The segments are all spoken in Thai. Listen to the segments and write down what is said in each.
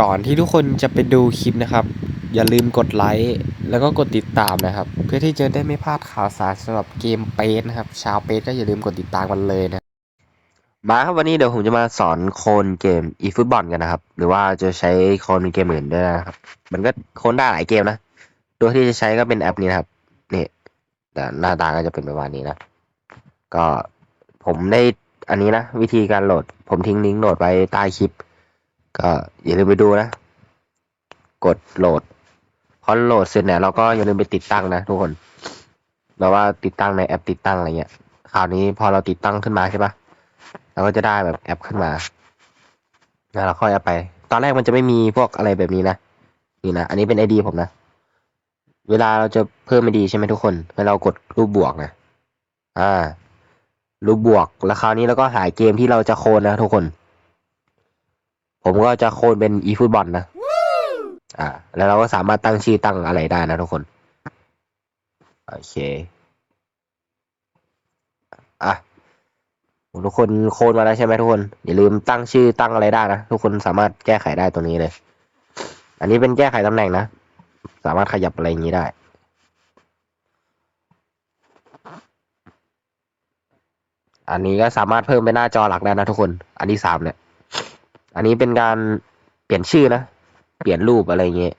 ก่อนที่ทุกคนจะไปดูคลิปนะครับ อย่าลืมกดไลค์แล้วก็กดติดตามนะครับ เพื่อที่จะได้ไม่พลาดข่าวสารสำหรับเกมเปสนะครับ ชาวเปสก็อย่าลืมกดติดตามกันเลยนะมาครับวันนี้เดี๋ยวผมจะมาสอนโคนเกมอีฟุตบอลกันนะครับ หรือว่าจะใช้โคนเกมอื่นด้วยนะครับ มันก็โคนได้หลายเกมนะ ตัวที่จะใช้ก็เป็นแอปนี้นะครับนี่แต่หน้าตาก็จะเป็นประมาณนี้นะ ก็ผมได้อันนี้นะ วิธีการโหลด ผมทิ้งลิงก์โหลดไว้ใต้คลิป ก็อย่าลืมไปดูนะ กดโหลด พอโหลดเสร็จเนี่ยเราก็อย่าลืมไปติดตั้งนะทุกคนแบบว่าติดตั้งในแอปติดตั้งอะไรเงี้ยคราวนี้พอเราติดตั้งขึ้นมาใช่ปะเราก็จะได้แบบแอปขึ้นมาแล้วเราค่อยเอาไป ตอนแรกมันจะไม่มีพวกอะไรแบบนี้นะ นี่นะ อันนี้เป็นไอดีผมนะ เวลาเราจะเพิ่มไอดีใช่ไหมทุกคนให้เรากดรูปบวกนะ อ่า รูปบวก แล้วคราวนี้เราก็หายเกมที่เราจะโคนนะทุกคน ผมก็จะโคนเป็นอีฟุตบอลนะอ่า แล้วเราก็สามารถตั้งชื่อตั้งอะไรได้นะทุกคน โอเค อะทุกคนโคนมาแล้วใช่ไหมทุกคน อย่าลืมตั้งชื่อตั้งอะไรได้นะ ทุกคนสามารถแก้ไขได้ตัวนี้เลย อันนี้เป็นแก้ไขตำแหน่งนะ สามารถขยับอะไรอย่างนี้ได้อันนี้ก็สามารถเพิ่มเป็นหน้าจอหลักได้นะทุกคน อันที่สามเนี่ย อันนี้เป็นการเปลี่ยนชื่อนะ เปลี่ยนรูปอะไรเงี้ย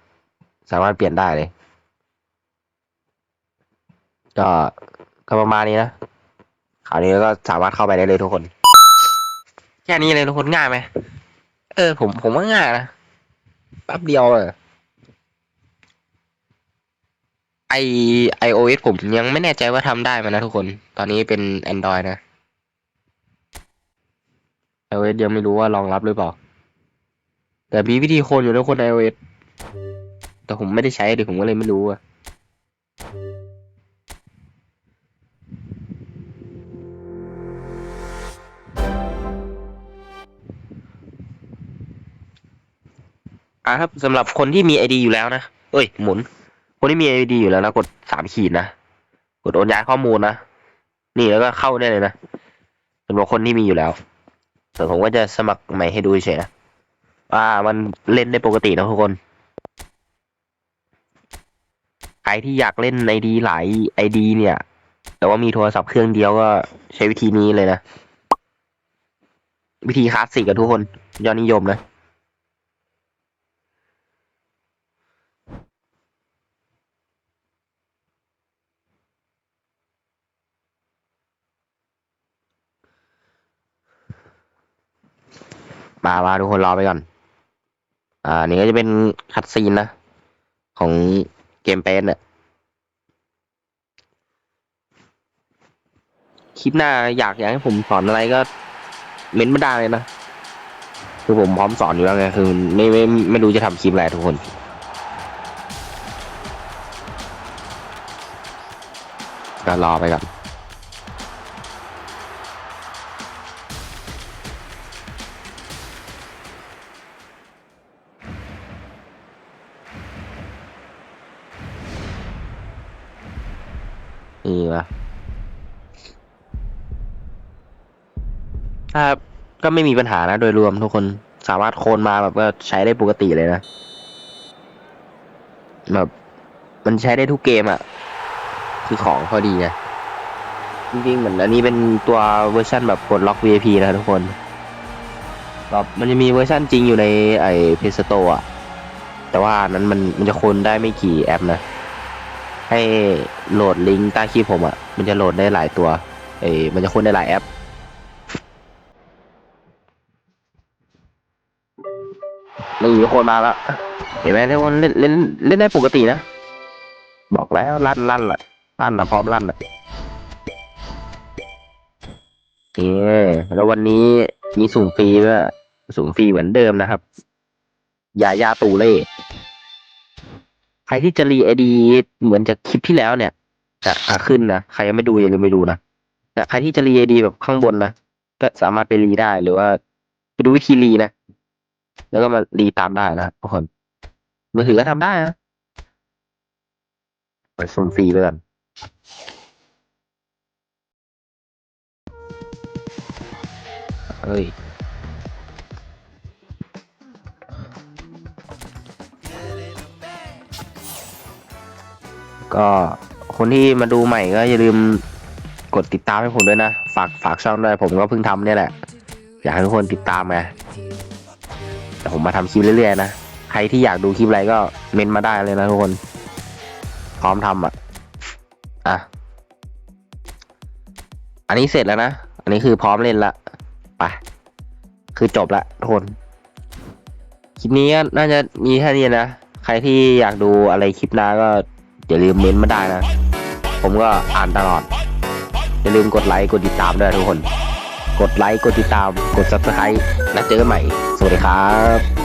สามารถเปลี่ยนได้เลย ก็ก็ประมาณนี้นะคราวนี้ก็สามารถเข้าไปได้เลยทุกคน แค่นี้เลยทุกคนง่ายไหม เออ ผมผมว่าง่ายนะแป๊บเดียวเลยไอไอโอเอสผมยังไม่แน่ใจว่าทำได้ไหมนะทุกคน ตอนนี้เป็น Android นะ iOS ยังไม่รู้ว่ารองรับหรือเปล่า แต่มีวิธีโคนอยู่นะคน iOS แต่ผมไม่ได้ใช้ดี๋ยวผมก็เลยไม่รู้อะอะครับสำหรับคนที่มี ID อยู่แล้วนะ เอ้ย หมุน คนที่มี ID อยู่แล้วนะ กดสามขีดนะ กดโอนย้ายข้อมูลนะ นี่แล้วก็เข้าได้เลยนะสำหรับคนที่มีอยู่แล้วส่วนผมก็จะสมัครใหม่ให้ดูเฉยนะ ว่า มันเล่นได้ปกตินะทุกคน ใครที่อยากเล่นไอดีหลายไอดีเนี่ย แต่ว่ามีโทรศัพท์เครื่องเดียวก็ใช้วิธีนี้เลยนะ วิธีคลาสสิกกับทุกคน ยอดนิยมนะมามาทุกคนรอไปก่อน อ่านี่ก็จะเป็นคัดซีนนะ ของเกมเป็นเนี่ยคลิปหน้าอยากอยากให้ผมสอนอะไรก็ เม้นต์มาได้เลยนะ คือผมพร้อมสอนอยู่แล้วไงคือไม่ไม่ไม่ไม่รู้จะทำคลิปอะไรทุกคนก็รอไปก่อน นี่วะถ้าก็ไม่มีปัญหานะโดยรวมทุกคนสามารถโคลนมาแบบว่าใช้ได้ปกติเลยนะ แบบ มันใช้ได้ทุกเกมอะ่ะ คือของพอดีนะจริงๆเหมือนอันนี้เป็นตัวเวอร์ชันแบบกดล็อก VIP นะทุกคนแบบมันจะมีเวอร์ชันจริงอยู่ในไอเพสโตอะ แต่ว่านนั้นมันมันจะโคลนได้ไม่กี่แอปนะ ให้โหลดลิงก์ใต้คลิปผมอะ่ะ มันจะโหลดได้หลายตัว เอ้ยมันจะค้นได้หลายแอป นี่ทุกคนมาแล้วเห็นไหมทุกคนเล่นเล่นเล่นได้ปกตินะ บอกแล้วลั่นลั่นละลั่นละพร้อมลั่นละนี่แล้ววันนี้มีสุ่มฟรีด้วยสุ่มฟรีเหมือนเดิมนะครับ ยายาตูเล่ รที่จะรีไอดีเหมือนจากคลิปที่แล้วเนี่ยจะขึ้นนะใครยังไม่ดูอย่าลืมไปดูนะแต่ใครที่จะรีไอดีแบบข้างบนนะก็สามารถไปรีได้หรือว่าไปดูวิธีรีนะ แล้วก็มารีตามได้นะทุกคนมือถือก็ทำได้นะไปส่งฟรีไปก่อนเฮ้ย ก็คนที่มาดูใหม่ก็อย่าลืมกดติดตามให้ผมด้วยนะ ฝากฝากช่องด้วยผมก็เพิ่งทำเนี่ยแหละ อยากให้ทุกคนติดตามไงแต่ผมมาทำคลิปเรื่อยๆนะ ใครที่อยากดูคลิปอะไรก็เมนมาได้เลยนะทุกคน พร้อมทำอะ อะ อันนี้เสร็จแล้วนะ อันนี้คือพร้อมเล่นละ ไป คือจบละทุกคน คลิปนี้น่าจะมีแค่นี้นะ ใครที่อยากดูอะไรคลิปหน้าก็ อย่าลืมเม้นมาได้นะ ผมก็อ่านตลอด อย่าลืมกดไลค์กดติดตามด้วยทุกคน กดไลค์กดติดตามกดซับสไครต์แล้วเจอกันใหม่ สวัสดีครับ